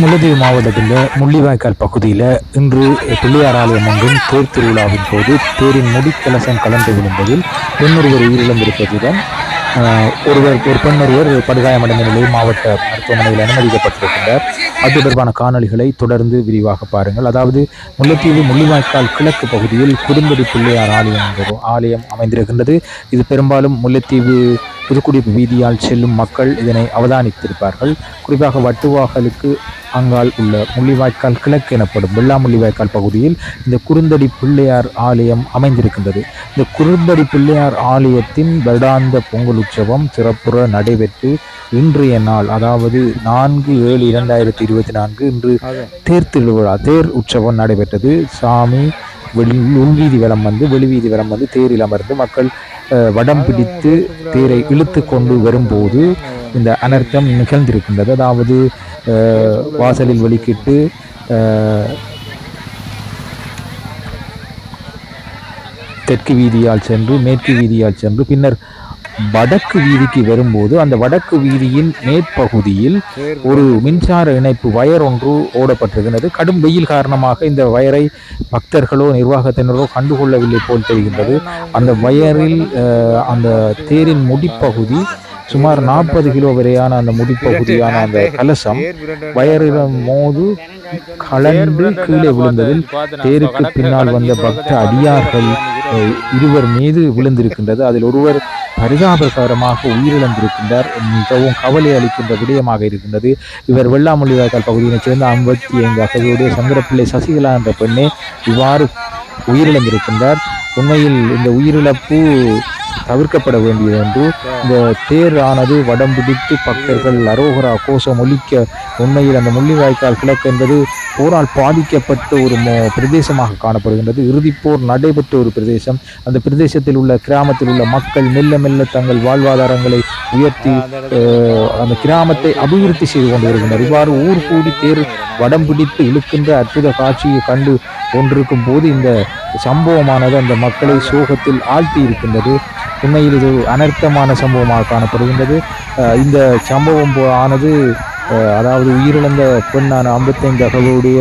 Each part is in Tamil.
முல்லைத்தீவு மாவட்டத்தில் முள்ளிவாய்க்கால் பகுதியில் இன்று பிள்ளையார் ஆலயம் ஒன்றின் தேர் திருவிழாவின் போது தேரின் முடிக்கலசம் கலந்து விழுந்ததில் பெண்ணொருவர் உயிரிழந்திருப்பதுடன் ஒருவர் ஒரு பெண் ஒருவர் படுகாயமடைந்த நிலையில் மாவட்ட மருத்துவமனையில் அனுமதிக்கப்பட்டிருக்கின்றார். அது தொடர்பான காணொளிகளை தொடர்ந்து விரிவாக பாருங்கள். அதாவது முல்லைத்தீவு முள்ளிவாய்க்கால் கிழக்கு பகுதியில் குறும்படி பிள்ளையார் ஆலயம் என்ற ஆலயம் அமைந்திருக்கின்றது. இது பெரும்பாலும் முல்லைத்தீவு புதுக்குடி வீதியால் செல்லும் மக்கள் இதனை அவதானித்திருப்பார்கள். குறிப்பாக வட்டுவாகலுக்கு அங்கால் உள்ள முள்ளிவாய்க்கால் கிழக்கு எனப்படும் வெள்ளா முள்ளிவாய்க்கால் பகுதியில் இந்த குறுந்தடி பிள்ளையார் ஆலயம் அமைந்திருக்கின்றது. இந்த குறுந்தடி பிள்ளையார் ஆலயத்தின் வருடாந்த பொங்கல் உற்சவம் சிறப்புற நடைபெற்று இன்றைய நாள் அதாவது நான்கு ஏழு இரண்டாயிரத்தி இருபத்தி நான்கு இன்று தேர் திருவிழா தேர் உற்சவம் நடைபெற்றது. சாமி வெளி உள்வீதி வலம் வந்து வெளிவீதி வலம் வந்து தேரில் அமர்ந்து மக்கள் வடம் பிடித்து தேரை இழுத்து கொண்டு வரும்போது இந்த அனர்த்தம் நிகழ்ந்திருக்கின்றது. அதாவது வாசலில் வலிக்கிட்டு தெற்கு வீதியால் சென்று மேற்கு வீதியால் சென்று பின்னர் வடக்கு வீதிக்கு வரும்போது அந்த வடக்கு வீதியின் மேற்பகுதியில் ஒரு மின்சார இணைப்பு வயர் ஒன்று ஓடப்பட்டிருக்கிறது. கடும் வெயில் காரணமாக இந்த வயரை பக்தர்களோ நிர்வாகத்தினரோ கண்டுகொள்ளவில்லை போல் தெரிகின்றது. அந்த வயரில் அந்த தேரின் முடிப்பகுதி சுமார் நாற்பது கிலோ வரையான அந்த முடிப்பகுதியான அந்த கலசம் வயரிடம் மோது கலண்டு கீழே விழுந்ததில் தேருக்கு பின்னால் வந்த பக்த அடியார்கள் இருவர் மீது விழுந்திருக்கின்றது. அதில் ஒருவர் பரிதாபகரமாக உயிரிழந்திருக்கின்றார். மிகவும் கவலை அளிக்கின்ற விடயமாக இருக்கின்றது. இவர் வெள்ளாமொழிவாய்க்கால் பகுதியினைச் சேர்ந்த ஐம்பத்தி ஐந்து அகதியுடைய சங்கரப்பிள்ளை சசிகலா என்ற பெண்ணே இவ்வாறு உயிரிழந்திருக்கின்றார். உண்மையில் இந்த உயிரிழப்பு தவிர்க்கப்பட வேண்டியது என்று இந்த தேர் ஆனது வடம் பிடித்து பக்தர்கள் அரோகரா கோஷம் ஒலிக்க உண்மையில் அந்த முள்ளிவாய்க்கால் கிழக்கு என்பது போரால் பாதிக்கப்பட்ட ஒரு பிரதேசமாக காணப்படுகின்றது. இறுதிப்போர் நடைபெற்ற ஒரு பிரதேசம். அந்த பிரதேசத்தில் உள்ள கிராமத்தில் உள்ள மக்கள் மெல்ல மெல்ல தங்கள் வாழ்வாதாரங்களை உயர்த்தி அஹ், அந்த கிராமத்தை அபிவிருத்தி செய்து கொண்டு வருகின்றனர். இவ்வாறு ஊர் கூடி தேர் வடம் பிடித்து இழுக்கின்ற அற்புத காட்சியை கண்டு கொண்டிருக்கும் போது இந்த சம்பவமானது அந்த மக்களை சோகத்தில் ஆழ்த்தி இருக்கின்றது. உண்மையில் இது அனர்த்தமான சம்பவமாக காணப்படுகின்றது. இந்த சம்பவம் ஆனது அதாவது உயிரிழந்த பெண்ணான ஐம்பத்தைந்து அகவுடைய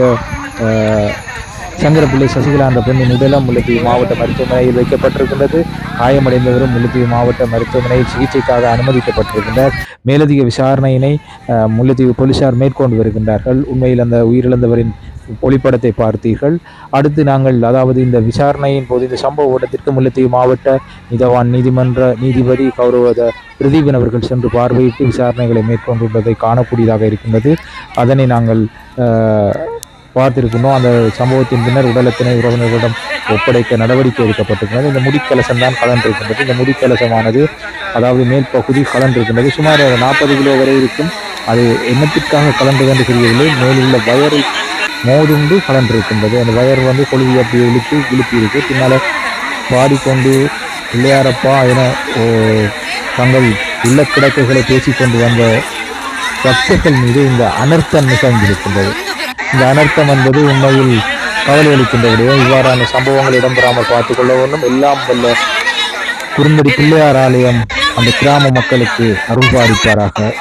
சங்கரப்பிள்ளை சசிகலா என்ற பெண்ணின் உடலம் முல்லைத்தீவு மாவட்ட மருத்துவமனையில் வைக்கப்பட்டிருக்கின்றது. காயமடைந்தவரும் முல்லைத்தீவு மாவட்ட மருத்துவமனையில் சிகிச்சைக்காக அனுமதிக்கப்பட்டிருக்கின்றார். மேலதிக விசாரணையினை முல்லைத்தீவு போலீசார் மேற்கொண்டு வருகின்றார்கள். உண்மையில் அந்த உயிரிழந்தவரின் ஒளிப்படத்தை பார்த்தீர்கள். அடுத்து நாங்கள் அதாவது இந்த விசாரணையின் போது இந்த சம்பவ ஓட்டத்திற்கு முல்லைத்தீவு மாவட்ட நிதவான் நீதிமன்ற நீதிபதி கௌரவத பிரதீபன் அவர்கள் சென்று பார்வையிட்டு விசாரணைகளை மேற்கொண்டுள்ளதை காணக்கூடியதாக இருக்கின்றது. அதனை நாங்கள் பார்த்திருக்கணும் அந்த சம்பவத்தின் பின்னர் உடலத்தினை உறவினர்களிடம் ஒப்படைக்க நடவடிக்கை எடுக்கப்பட்டிருக்கிறது. இந்த முடிக்கலசம் தான் கலந்திருக்கின்றது. இந்த முடிக்கலசமானது அதாவது மேல் பகுதி கலந்திருக்கின்றது. சுமார் நாற்பது கிலோ வரை இருக்கும். அது என்னத்திற்காக கலந்தது என்று தெரியவில்லை. மேலுள்ள வயரில் மோதுண்டு கலந்திருக்கின்றது. அந்த வயர் வந்து கொழுவி அப்படி இழுத்து இழுப்பி இருக்கு பின்னால் பாடிக்கொண்டு பிள்ளையாரப்பா என ஓ, தங்கள் உள்ள கிடக்கைகளை பேசிக்கொண்டு வந்த பக்தர்கள் மீது இந்த அனர்த்தம் நிகழ்ந்திருக்கின்றது இந்த அனர்த்தம் என்பது உண்மையில் கவலை அளிக்கின்ற விடயம். இவ்வாறான சம்பவங்கள் இடம்பெறாமல் பார்த்துக் கொள்ள வேண்டும். எல்லாம் வல்ல குறும்படி பிள்ளையார் ஆலயம் அந்த கிராம மக்களுக்கு அருள் பாலிப்பாராக